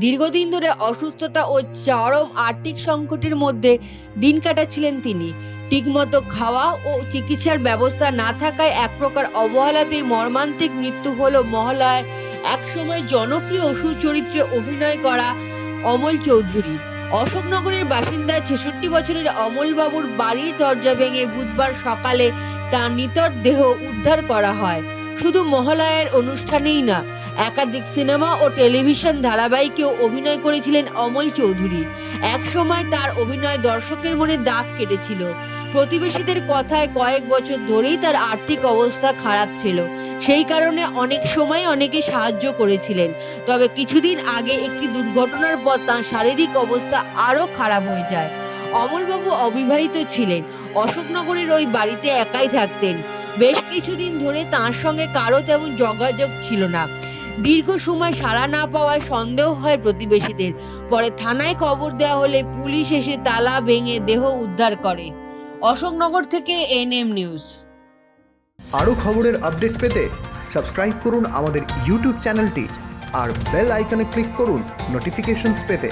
দীর্ঘদিন ধরে অসুস্থতা ও চরম আর্থিক সংকটের মধ্যে দিন কাটাচ্ছিলেন তিনি। ঠিকমতো খাওয়া ও চিকিৎসার ব্যবস্থা না থাকায় এক প্রকার অবহেলাতেই মর্মান্তিক মৃত্যু হলো মহলায় একসময় জনপ্রিয় অসুর চরিত্রে অভিনয় করা অমল চৌধুরী। অশোকনগরের বাসিন্দা ছেষট্টি বছরের অমলবাবুর বাড়ির দরজা ভেঙে বুধবার সকালে তার নিতর দেহ উদ্ধার করা হয়। শুধু মহালয়ার অনুষ্ঠানেই না, একাধিক সিনেমা ও টেলিভিশন ধারাবাহিকেও অভিনয় করেছিলেন অমল চৌধুরী। একসময় তার অভিনয় দর্শকের মনে দাগ কেটেছিল। প্রতিবেশীদের কথায় কয়েক বছর ধরেই তার আর্থিক অবস্থা খারাপ ছিল। সেই কারণে অনেক সময় অনেকে সাহায্য করেছিলেন। তবে কিছুদিন আগে একটি দুর্ঘটনার পর তাঁর শারীরিক অবস্থা আরও খারাপ হয়ে যায়। অমলবাবু অবিবাহিত ছিলেন। অশোকনগরের ওই বাড়িতে একাই থাকতেন। বেশ কিছুদিন ধরে তার সঙ্গে কারও তেমন যোগাযোগ ছিল না। দীর্ঘ সময় সাড়া না পাওয়ায় সন্দেহ হয় প্রতিবেশীদের। পরে থানায় খবর দেওয়া হলে পুলিশ এসে তালা ভেঙে দেহ উদ্ধার করে। অশোকনগর থেকে এনএম নিউজ। আরও খবরের আপডেট পেতে সাবস্ক্রাইব করুন আমাদের ইউটিউব চ্যানেলটি আর বেল আইকনে ক্লিক করুন নোটিফিকেশনস পেতে।